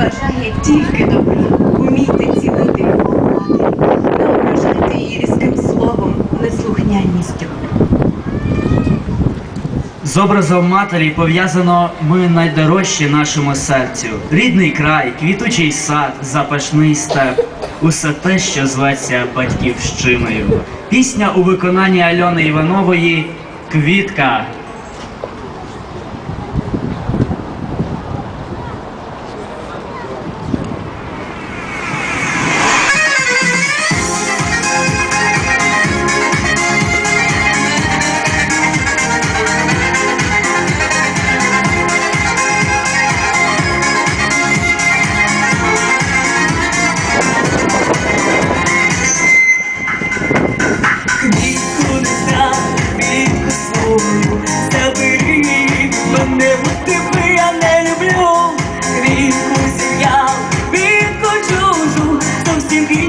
бажає тільки добра. Умійте цінити любов матері, не ображайте її різким словом, неслухняністю. З образом матері пов'язано ми найдорожче нашому серцю. Рідний край, квітучий сад, запашний степ. Усе те, що зветься батьківщиною. Пісня у виконанні Альони Іванової Квітка. Tinggi.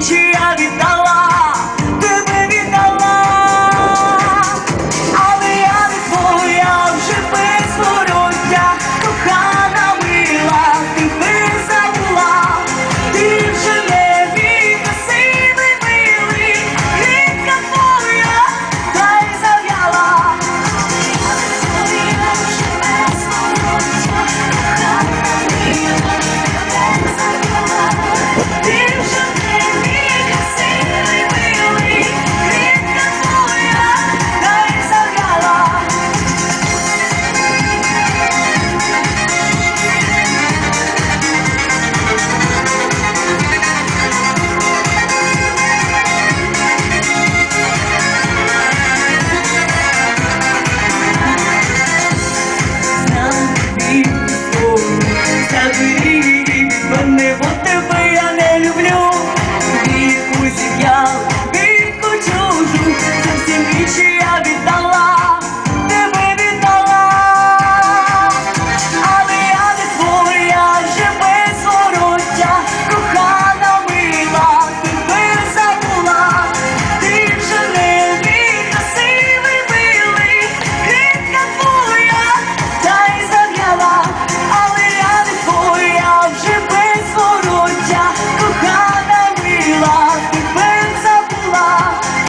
she